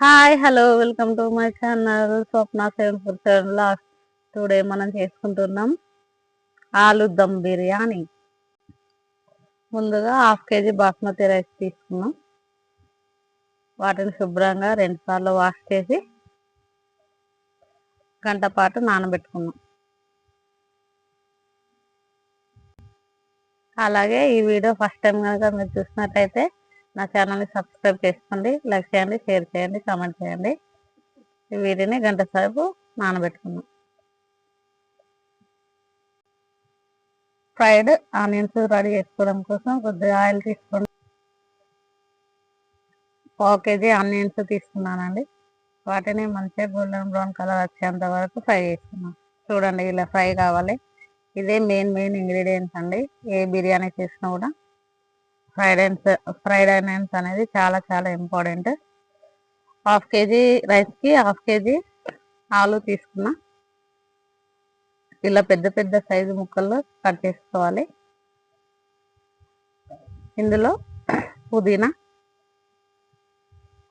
Hi hello welcome to my channel Swapna seven four seven last today మనం చేసుకుంటున్నాం ఆలు దమ్ బిర్యానీ. ముందుగా హాఫ్ కేజీ బాస్మతి రైస్ తీసుకున్నాం వాటిని శుభ్రంగా రెండు సార్లు వాష్ చేసి గంట పాటు నానబెట్టుకున్నాం అలాగే ఈ వీడియో ఫస్ట్ టైం కనుక మీరు చూసినట్టయితే నా ఛానల్ని సబ్స్క్రైబ్ చేసుకోండి లైక్ చేయండి షేర్ చేయండి కామెంట్ చేయండి. వీటిని గంట సేపు నానబెట్టుకున్నాం ఫ్రైడ్ ఆనియన్స్ రెడీ చేసుకోవడం కోసం కొద్దిగా ఆయిల్ తీసుకోండి. పావు కేజీ ఆనియన్స్ తీసుకున్నానండి. వాటిని మంచిగా గోల్డెన్ బ్రౌన్ కలర్ వచ్చేంత వరకు ఫ్రై చేసుకున్నాం చూడండి ఇలా ఫ్రై కావాలి. ఇదే మెయిన్ మెయిన్ ఇంగ్రీడియంట్స్ అండి. ఏ బిర్యానీ చేసినా కూడా ఫ్రైడ్ రైస్ ఫ్రైడ్ ఆనియన్స్ అనేది చాలా చాలా ఇంపార్టెంట్. హాఫ్ కేజీ రైస్కి హాఫ్ కేజీ ఆలు తీసుకున్నా ఇలా పెద్ద పెద్ద సైజు ముక్కలు కట్ చేసుకోవాలి. ఇందులో పుదీనా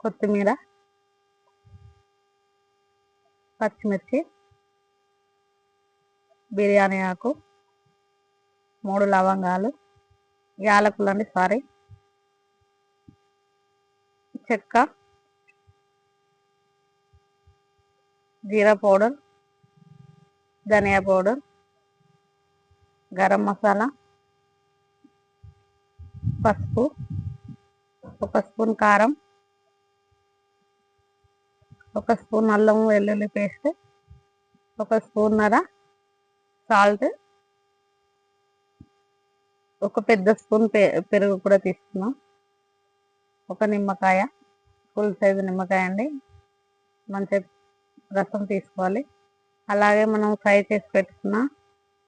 కొత్తిమీర పచ్చిమిర్చి బిర్యానీ ఆకు మూడు లవంగాలు యాలకులు అండి సారీ. చెక్క. జీరా పౌడర్. ధనియా పౌడర్. గరం మసాలా. పసుపు. ఒక స్పూన్ కారం. ఒక స్పూన్ అల్లం వెల్లుల్లి పేస్ట్. ఒక స్పూన్ నర. సాల్ట్. ఒక పెద్ద స్పూన్ పెరుగు కూడా తీసుకున్నాం ఒక నిమ్మకాయ ఫుల్ సైజు నిమ్మకాయ అండి. మంచి రసం తీసుకోవాలి. అలాగే మనం ఫ్రై చేసి పెట్టుకున్న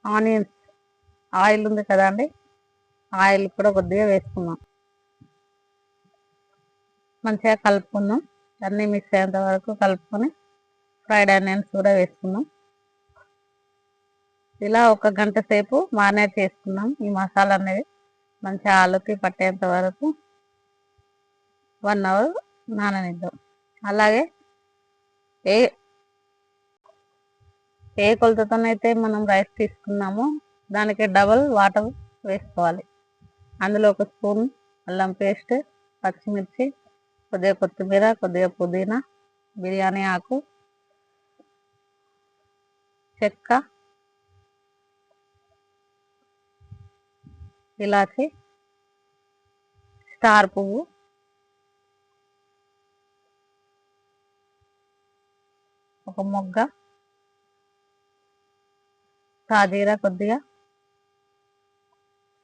ఆనియన్స్ ఆయిల్ ఉంది కదా అండి. ఆయిల్ కూడా కొద్దిగా వేసుకున్నాం మంచిగా కలుపుకుందాం. అన్నీ మిక్స్ అయ్యేంత వరకు కలుపుకొని ఫ్రైడ్ ఆనియన్స్ కూడా వేసుకుందాం. ఇలా ఒక గంట సేపు మారినేట్ చేసుకున్నాం. ఈ మసాలా అనేది మంచిగా ఆలుకి పట్టేంత వరకు వన్ అవర్ నాననిద్దాం. అలాగే ఏ ఏ కొలతతోనైతే మనం రైస్ తీసుకున్నామో దానికి డబల్ వాటర్ వేసుకోవాలి. అందులో ఒక స్పూన్ అల్లం పేస్ట్ పచ్చిమిర్చి కొద్దిగా కొత్తిమీర కొద్దిగా పుదీనా బిర్యానీ ఆకు చెక్క ఇలాచి స్టార్ పువ్వు ఒక మొగ్గ సాజీరా కొద్దిగా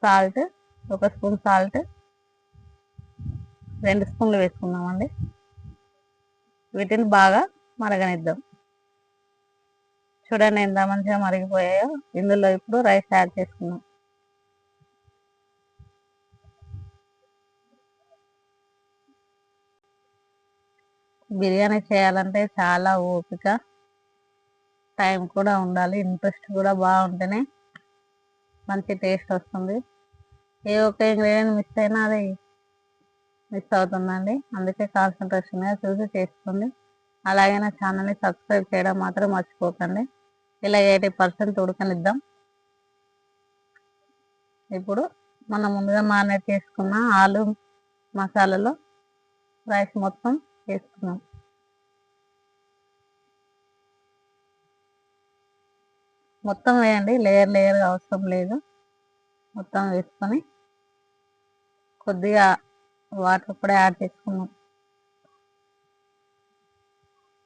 సాల్ట్ ఒక స్పూన్ సాల్ట్ రెండు స్పూన్లు వేసుకుందామండి. వీటిని బాగా మరగనిద్దాం. చూడండి ఎంత మంచిగా మరిగిపోయాయో. ఇందులో ఇప్పుడు రైస్ యాడ్ చేసుకుందాం. బిర్యానీ చేయాలంటే చాలా ఓపిక. టైం కూడా ఉండాలి ఇంట్రెస్ట్ కూడా బాగుంటేనే మంచి టేస్ట్ వస్తుంది. ఏ ఒక్క ఇంగ్రీడియంట్ మిస్ అయినా అది మిస్ అవుతుందండి. అందుకే కాన్సన్ట్రేషన్గా చూసి చేసుకోండి. అలాగే నా ఛానల్ని సబ్స్క్రైబ్ చేయడం మాత్రం మర్చిపోకండి. ఇలా ఎయిటీ పర్సెంట్ ఉడకనిద్దాం. ఇప్పుడు మనం ముందుగా మానేట్ చేసుకున్న ఆలు మసాలాలో రైస్ మొత్తం చేసుకున్నాం మొత్తం వేయండి. లేయర్ లేయర్ అవసరం లేదు. మొత్తం వేసుకొని కొద్దిగా వాటర్ కూడా యాడ్ చేసుకున్నాం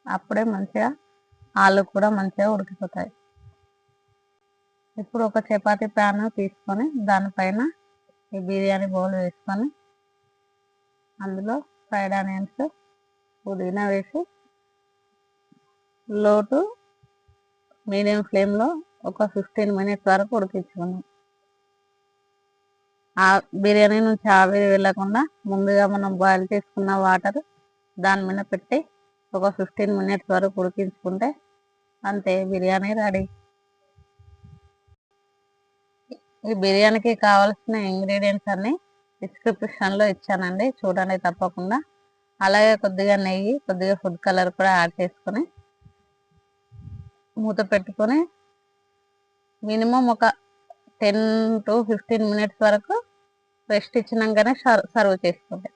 అప్పుడే మంచిగా ఆలు కూడా మంచిగా ఉడికిపోతాయి. ఇప్పుడు ఒక చపాతీ ప్యాన్ తీసుకొని దానిపైన ఈ బిర్యానీ బౌల్ వేసుకొని అందులో ఫ్రైడ్ ఆనియన్స్ పుదీనా వేసి లోటు మీడియం ఫ్లేమ్లో ఒక ఫిఫ్టీన్ మినిట్స్ వరకు ఉడికించుకున్నాం. ఆ బిర్యానీ నుంచి ఆవిరి వెళ్ళకుండా ముందుగా మనం బాయిల్ చేసుకున్న వాటర్ దాని మీద పెట్టి ఒక ఫిఫ్టీన్ మినిట్స్ వరకు ఉడికించుకుంటే అంతే బిర్యానీ రెడీ. ఈ బిర్యానీకి కావాల్సిన ఇంగ్రీడియంట్స్ అన్ని డిస్క్రిప్షన్లో ఇచ్చానండి. చూడండి తప్పకుండా. అలాగే కొద్దిగా నెయ్యి కొద్దిగా ఫుడ్ కలర్ కూడా యాడ్ చేసుకొని మూత పెట్టుకొని మినిమం ఒక టెన్ టు ఫిఫ్టీన్ మినిట్స్ వరకు రెస్ట్ ఇచ్చినాకనే సర్వ్ సర్వ్ చేసుకోండి.